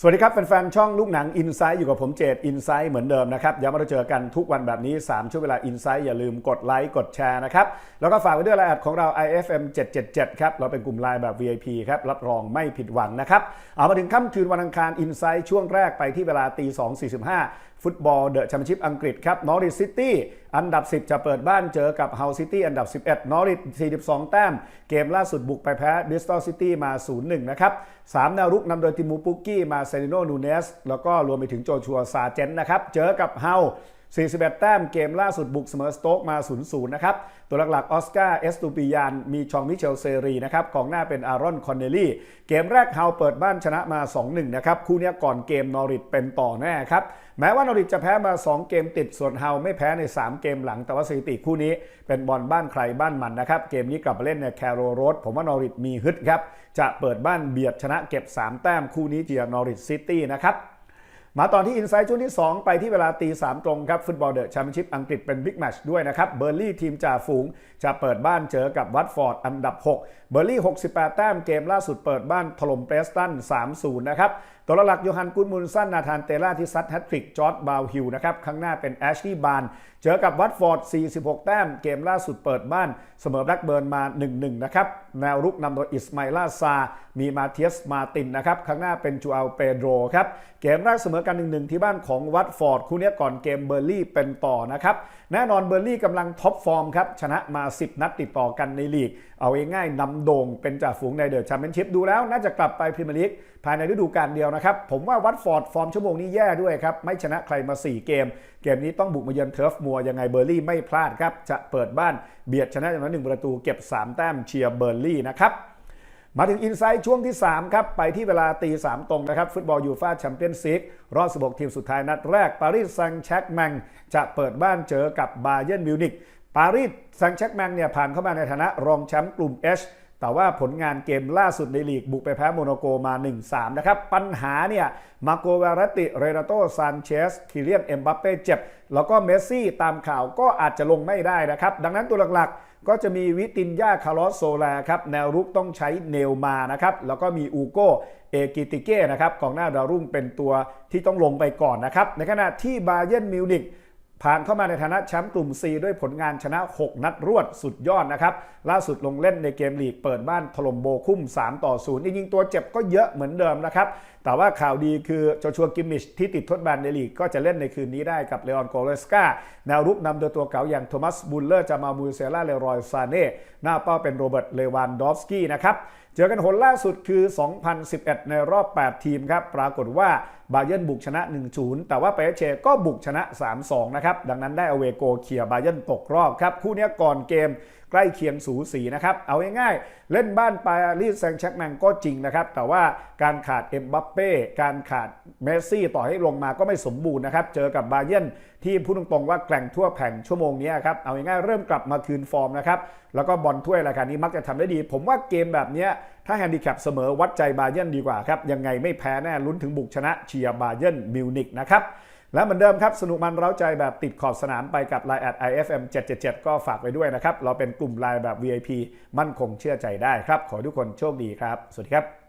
สวัสดีครับแฟนๆช่องลูกหนังอินไซต์อยู่กับผมเจตอินไซต์เหมือนเดิมนะครับย้ำว่าเราเจอกันทุกวันแบบนี้ 3 ช่วงเวลาอินไซต์อย่าลืมกดไลค์กดแชร์นะครับ แล้วก็ฝากไว้ด้วยรายอัดของเรา IFM 777ครับ เราเป็นกลุ่มไลน์แบบ VIP ครับ รับรองไม่ผิดหวังนะครับ เอามาถึงค่ำคืนวันอังคารอินไซต์ช่วงแรกไปที่เวลาตี2.45ฟุตบอลเดอะแชมเปี้ยนชิพอังกฤษครับนอริสซิตี้อันดับ 10 จะเปิดบ้านเจอกับเฮาซิตี้อันดับ 11 นอริส42 แต้ม เกมล่าสุดบุกไปแพ้บิสตอลซิตี้มา 0-1 นะครับ 3 แนวรุกนำโดยติมูปุกกี้มาเซนิโนนูเนส แล้วก็รวมไปถึงโจชัวซาเจนนะครับ เจอกับเฮา 41 แต้มเกมล่าสุดบุกเสมอสโต๊กมา 0-0 นะครับ ตัวหลักๆออสการ์เอสตูปิยานมีชองมิเชลเซรีนะครับกองหน้าเป็นอารอนคอนเนลลี่ เกมแรกเฮาเปิดบ้านชนะมา 2-1 นะครับ คู่นี้ก่อนเกมนอริทเป็นต่อแน่ครับ แม้ว่านอริทจะแพ้มา 2 เกมติดส่วนเฮาไม่แพ้ใน 3 เกมหลังแต่ว่าสถิติคู่นี้เป็นบอลบ้านใครบ้านมันนะครับเกมนี้กลับมาเล่นในแคโรโรสผมว่านอริทมีฮึดครับจะเปิดบ้านเบียดชนะเก็บ 3 แต้มคู่นี้เจียนอริทซิตี้นะครับ มาตอนที่อินไซต์ช่วงที่ 2 ไปที่เวลาตี3ตรงครับ ฟุตบอลเดอะแชมเปี้ยนชิพอังกฤษเป็นบิ๊กแมช์ด้วยนะครับเบอร์ลี่ทีมจ่าฝูงจะเปิดบ้านเจอกับวัตฟอร์ดอันดับ 6เบอร์ลี่ 68 แต้มเกมล่าสุดเปิดบ้านถล่มเปรสตัน 3-0 นะครับ ตัวหลักโยฮันกุนมุนสันนาธานเตล่าที่ซัดแฮตทริกจอร์ดบาวฮิลนะครับ ข้างหน้าเป็นแอชลีย์บาน เจอกับวัตฟอร์ด 46 แต้มเกมล่าสุดเปิดบ้านเสมอแบล็กเบิร์นมา 1-1 นะครับ แนวรุกนำโดยอิสมาอิลาซา มีมาเทียสมาตินนะครับ ข้างหน้าเป็นจูอัลเปโดรครับ เกมแรกเสมอกัน 1-1 ที่บ้านของวัตฟอร์ดคู่นี้ก่อนเกมเบอร์ลี่เป็นต่อนะครับแน่นอนเบอร์ลี่กำลังท็อปฟอร์มครับชนะมา 10 นัดติดต่อกันในลีก เอาง่ายๆนำโด่งเป็นจ่าฝูงในเดอะแชมเปี้ยนชิพดูแล้ว น่าจะกลับไปพรีเมียร์ลีกภายในฤดูกาลเดียวนะครับ ผมว่าวัตฟอร์ดฟอร์มชั่วโมงนี้แย่ด้วยครับ ไม่ชนะใครมา 4 เกม เกมนี้ต้องบุกมาเยือนเทิร์ฟมัวยังไงเบอร์ลี่ไม่พลาดครับ จะเปิดบ้านเบียดชนะอย่างน้อยหนึ่งประตูเก็บ 3 แต้มเชียร์เบอร์ลี่นะครับมาถึงอินไซต์ช่วงที่ 3 ครับ ไปที่เวลาตี 3 ตรงนะครับ ฟุตบอลยูฟาแชมเปี้ยนซีกรอบ 16 ทีมสุดท้ายนัดแรก ปารีสแซงต์แชร์กแมงจะเปิดบ้านเจอกับบาเยิร์นมิวนิกปารีสแซงต์แชร์กแมงเนี่ยผ่านเข้ามาในฐานะรองแชมป์กลุ่ม H แต่ว่าผลงานเกมล่าสุดในลีกบุกไปแพ้โมโนโกมา 1-3 นะครับ ปัญหาเนี่ยมาโกเวรติ เรนาโตซานเชสคิเลียน เอ็มบัปเป้เจ็บ แล้วก็เมสซี่ตามข่าวก็อาจจะลงไม่ได้นะครับ ดังนั้นตัวหลักๆ ก็จะมีวิตินยาคาร์ลโซลาครับ แนวรุกต้องใช้เนลมานะครับ แล้วก็มีอูโกเอกิติเก้นะครับกองหน้าดาวรุ่งเป็นตัวที่ต้องลงไปก่อนนะครับ ในขณะที่บาเยิร์นมิวนิก ผ่านเข้ามาในฐานะแชมป์กลุ่ม C ด้วยผลงานชนะ 6 นัดรวดสุดยอดนะครับ ล่าสุดลงเล่นในเกมลีกเปิดบ้านถล่มโบคุ้ม 3 ต่อ 0 จริงๆตัวเจ็บก็เยอะเหมือนเดิมนะครับ แต่ว่าข่าวดีคือโจชัวกิมมิชที่ติดทดแบนในลีกก็จะเล่นในคืนนี้ได้กับเลออนโกเลสกาแนวรุกนำโดยตัวเก่าอย่างโทมัสบุลเลอร์จามามูเซล่าเลรอยซาเน่หน้าเป้าเป็นโรเบิร์ตเลวานดอฟสกี้นะครับเจอกันหนล่าสุดคือ 2011 ในรอบ 8 ทีมครับ ปรากฏว่าบาเยิร์นบุกชนะ 1-0 แต่ว่าเปเชก็บุกชนะ 3-2 นะครับ ดังนั้นได้อเวโกเคียบาเยิร์นตกรอบครับ คู่นี้ก่อนเกมใกล้เคียงสูสีนะครับ เอาง่ายๆ เล่นบ้านปารีสแซงต์แชร์กแมงก็จริงนะครับ แต่ว่าการขาดเอ็มบัปเป้ การขาดเมสซี่ต่อให้ลงมาก็ไม่สมบูรณ์นะครับ เจอกับบาเยนที่พูดตรงๆว่าแกร่งทั่วแผ่นชั่วโมงนี้ครับเอาง่ายๆเริ่มกลับมาคืนฟอร์มนะครับ แล้วก็บอลถ้วยรายการนี้มักจะทำได้ดี ผมว่าเกมแบบนี้ถ้าแฮนดิแคปเสมอวัดใจบาเยนดีกว่าครับ ยังไงไม่แพ้แน่ลุ้นถึงบุกชนะเชียร์บาเยนมิวนิกนะครับและเหมือนเดิมครับ สนุกมันเร้าใจแบบติดขอบสนามไปกับ Line แอด IFM 777ก็ฝากไว้ด้วยนะครับ เราเป็นกลุ่ม Line แบบ VIP มั่นคงเชื่อใจได้ครับ ขอทุกคนโชคดีครับ สวัสดีครับ